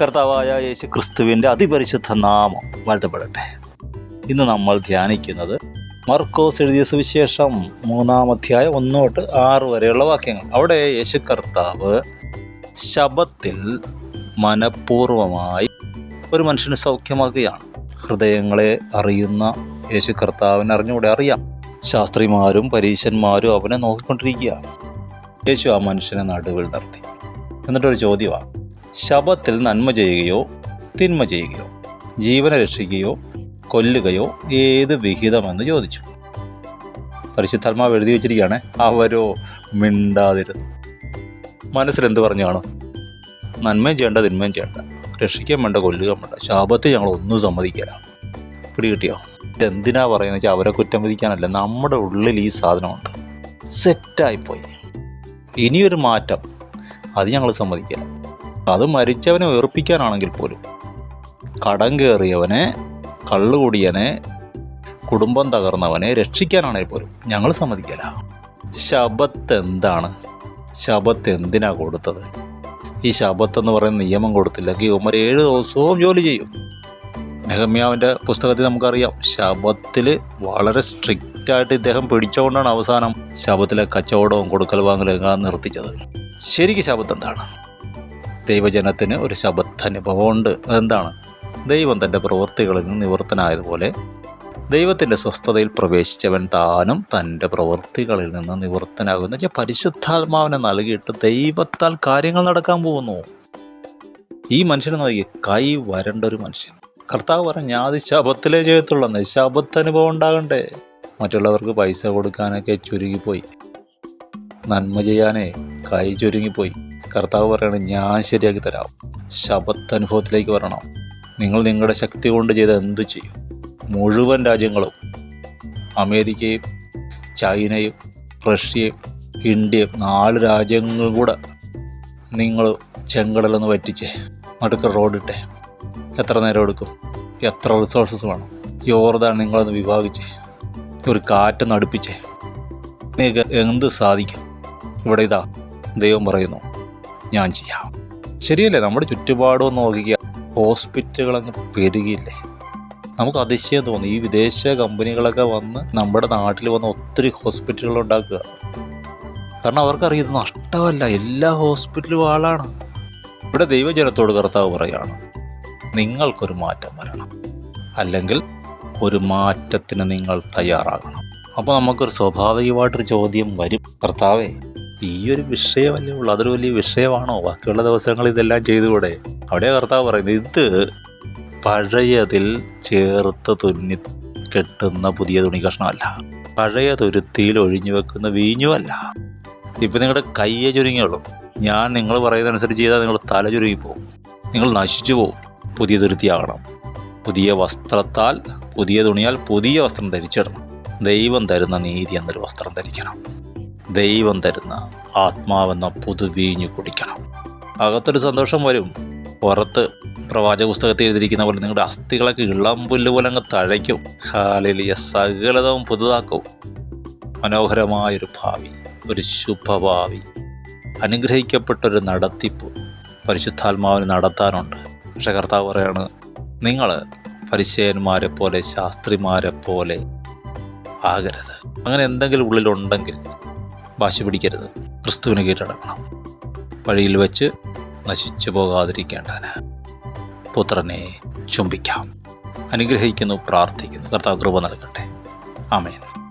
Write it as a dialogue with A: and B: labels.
A: കർത്താവായ യേശു ക്രിസ്തുവിന്റെ അതിപരിശുദ്ധ നാമം വാഴ്ത്തപ്പെടട്ടെ. ഇന്ന് നമ്മൾ ധ്യാനിക്കുന്നത് മർക്കോസ് എഴുതിയ സുവിശേഷം മൂന്നാം അധ്യായം ഒന്ന് തൊട്ട് ആറ് വരെയുള്ള വാക്യങ്ങൾ. അവിടെ യേശു കർത്താവ് ശബത്തിൽ മനഃപൂർവമായി ഒരു മനുഷ്യനെ സൗഖ്യമാക്കുകയാണ്. ഹൃദയങ്ങളെ അറിയുന്ന യേശു കർത്താവിനെ അറിഞ്ഞുകൂടെ അറിയാം. ശാസ്ത്രിമാരും പരീശന്മാരും അവനെ നോക്കിക്കൊണ്ടിരിക്കുകയാണ്. യേശു ആ മനുഷ്യനെ നടുവിൽ നിർത്തി. എന്നിട്ടൊരു ചോദ്യമാണ്. ശബത്തിൽ നന്മ ചെയ്യുകയോ തിന്മ ചെയ്യുകയോ ജീവനെ രക്ഷിക്കുകയോ കൊല്ലുകയോ ഏത് വിഹിതമെന്ന് ചോദിച്ചു. പരിശുദ്ധാത്മാവ് എഴുതി വെച്ചിരിക്കുകയാണ് അവരോ മിണ്ടാതിരുന്നു. മനസ്സിൽ എന്ത് പറഞ്ഞു കാണും? നന്മയും ചെയ്യേണ്ട തിന്മയും ചെയ്യേണ്ട. രക്ഷിക്കാൻ വേണ്ട കൊല്ലുക വേണ്ട. ശാപത്തെ ഞങ്ങൾ ഒന്നും സമ്മതിക്കില്ല. പിടികിട്ടിയോ? ഇതെന്തിനാ പറയുന്നത് വെച്ചാൽ അവരെ കുറ്റം വിധിക്കാനല്ല. നമ്മുടെ ഉള്ളിൽ ഈ സാധനമുണ്ട്. സെറ്റായിപ്പോയി. ഇനിയൊരു മാറ്റം. അത് ഞങ്ങൾ സമ്മതിക്കില്ല. അത് മരിച്ചവനെ ഉയർപ്പിക്കാനാണെങ്കിൽ പോലും കടം കയറിയവനെ കള്ളുകൂടിയനെ കുടുംബം തകർന്നവനെ രക്ഷിക്കാനാണെങ്കിൽ പോലും ഞങ്ങൾ സമ്മതിക്കില്ല. ശബത്ത് എന്താണ്? ശബത്ത് എന്തിനാ കൊടുത്തത്? ഈ ശബത്ത് എന്ന് പറയുന്ന നിയമം കൊടുത്തില്ലെങ്കിൽ ഉമ്മർ ഏഴ് ദിവസവും ജോലി ചെയ്യും. നെഹമ്യാവിന്റെ പുസ്തകത്തിൽ നമുക്കറിയാം ശബത്തിൽ വളരെ സ്ട്രിക്റ്റ് ആയിട്ട് ഇദ്ദേഹം പിടിച്ചുകൊണ്ടാണ് അവസാനം ശബത്തിലെ കച്ചവടവും കൊടുക്കൽ വാങ്ങലും നിർത്തിച്ചത്. ശരിക്കും ശബത്ത് എന്താണ്? ദൈവജനത്തിന് ഒരു ശബത്ത് അനുഭവമുണ്ട് അതെന്താണ്? ദൈവം തന്റെ പ്രവൃത്തികളിൽ നിന്ന് നിവൃത്തനായതുപോലെ ദൈവത്തിന്റെ സ്വസ്ഥതയിൽ പ്രവേശിച്ചവൻ താനും തന്റെ പ്രവൃത്തികളിൽ നിന്ന് നിവൃത്തനാകുന്ന. വെച്ചാൽ പരിശുദ്ധാത്മാവിനെ നൽകിയിട്ട് ദൈവത്താൽ കാര്യങ്ങൾ നടക്കാൻ പോകുന്നു. ഈ മനുഷ്യനെ നോക്കി കൈ വരണ്ട ഒരു മനുഷ്യൻ. കർത്താവ് പറഞ്ഞു ഞാൻ അത് ശബത്തിലേ ചെയ്യത്തുള്ളൂ ശബത്ത് അനുഭവം ഉണ്ടാകണ്ടേ? മറ്റുള്ളവർക്ക് പൈസ കൊടുക്കാനൊക്കെ ചുരുങ്ങിപ്പോയി. നന്മ ചെയ്യാനേ കൈ ചുരുങ്ങിപ്പോയി. കർത്താവ് പറയണം ഞാൻ ശരിയാക്കി തരാം. ശബത്ത് അനുഭവത്തിലേക്ക് വരണം. നിങ്ങൾ നിങ്ങളുടെ ശക്തി കൊണ്ട് ചെയ്ത് എന്ത് ചെയ്യും? മുഴുവൻ രാജ്യങ്ങളും അമേരിക്കയും ചൈനയും റഷ്യയും ഇന്ത്യയും നാല് രാജ്യങ്ങളും കൂടെ നിങ്ങൾ ചെങ്കടലൊന്ന് പറ്റിച്ചേ നടുക്ക് റോഡിട്ടെ എത്ര നേരം എടുക്കും? എത്ര റിസോഴ്സസ് വേണം? യോർദാൻ നിങ്ങളൊന്ന് വിഭാഗിച്ചേ ഒരു കാറ്റ് നടുപ്പിച്ചേ നിങ്ങൾക്ക് എന്ത് സാധിക്കും? ഇവിടെ ഇതാ ദൈവം പറയുന്നു. ഞാൻ ചെയ്യാം. ശരിയല്ലേ? നമ്മുടെ ചുറ്റുപാടും നോക്കിക്കുക ഹോസ്പിറ്റലുകളങ്ങ് പെരുകിയില്ലേ? നമുക്ക് അതിശയം തോന്നി. ഈ വിദേശ കമ്പനികളൊക്കെ വന്ന് നമ്മുടെ നാട്ടിൽ വന്ന് ഒത്തിരി ഹോസ്പിറ്റലുകൾ ഉണ്ടാക്കുക. കാരണം അവർക്കറിയാം നഷ്ടമല്ല. എല്ലാ ഹോസ്പിറ്റലും ആളാണ്. ഇവിടെ ദൈവജനത്തോട് കർത്താവ് പറയാണ് നിങ്ങൾക്കൊരു മാറ്റം വരണം. അല്ലെങ്കിൽ ഒരു മാറ്റത്തിന് നിങ്ങൾ തയ്യാറാകണം. അപ്പോൾ നമുക്കൊരു സ്വാഭാവികമായിട്ടൊരു ചോദ്യം വരും. കർത്താവേ ഈ ഒരു വിഷയമല്ലേ ഉള്ളൂ? അതൊരു വലിയ വിഷയമാണോ? ബാക്കിയുള്ള ദിവസങ്ങൾ ഇതെല്ലാം ചെയ്തുകൂടെ? അവിടെ കർത്താവ് പറയുന്നത് ഇത് പഴയതിൽ ചേർത്ത് തുന്നി കെട്ടുന്ന പുതിയ തുണി കഷ്ണമല്ല. പഴയ തുരുത്തിയിൽ ഒഴിഞ്ഞു വെക്കുന്ന വീഞ്ഞുമല്ല. ഇപ്പം നിങ്ങളുടെ കയ്യെ ചുരുങ്ങിയുള്ളൂ. ഞാൻ നിങ്ങൾ പറയുന്നതനുസരിച്ച് ചെയ്താൽ നിങ്ങൾ തല ചുരുങ്ങിപ്പോവും. നിങ്ങൾ നശിച്ചു പോകും പുതിയ തുരുത്തിയാകണം. പുതിയ വസ്ത്രത്താൽ പുതിയ തുണിയാൽ പുതിയ വസ്ത്രം ധരിച്ചിടണം. ദൈവം തരുന്ന നീതി എന്നൊരു വസ്ത്രം ധരിക്കണം. ദൈവം തരുന്ന ആത്മാവെന്ന പുതുവീഞ്ഞു കുടിക്കണം. അകത്തൊരു സന്തോഷം വരും. പുറത്ത് പ്രവാചക പുസ്തകത്തിൽ എഴുതിയിരിക്കുന്ന പോലെ നിങ്ങളുടെ അസ്ഥികളൊക്കെ ഇളം പുല്ല് പോലെ അങ്ങ് തഴയ്ക്കും. ഹാലിലിയ. സകലതവും പുതുതാക്കും. മനോഹരമായൊരു ഭാവി ഒരു ശുഭഭാവി. അനുഗ്രഹിക്കപ്പെട്ടൊരു നടത്തിപ്പ് പരിശുദ്ധാത്മാവിന് നടത്താനുണ്ട്. പക്ഷെ കർത്താവ് പറയാണ് നിങ്ങൾ പരിശയന്മാരെ പോലെ ശാസ്ത്രിമാരെ പോലെ ആകരുത്. അങ്ങനെ എന്തെങ്കിലും ഉള്ളിലുണ്ടെങ്കിൽ വാശി പിടിക്കരുത്. ക്രിസ്തുവിന് കീഴടക്കണം. വഴിയിൽ വെച്ച് നശിച്ചു പോകാതിരിക്കേണ്ടതിന് പുത്രനെ ചുംബിക്കാം. അനുഗ്രഹിക്കുന്നു പ്രാർത്ഥിക്കുന്നു. കർത്താവ് കൃപ നൽകട്ടെ. ആമേൻ.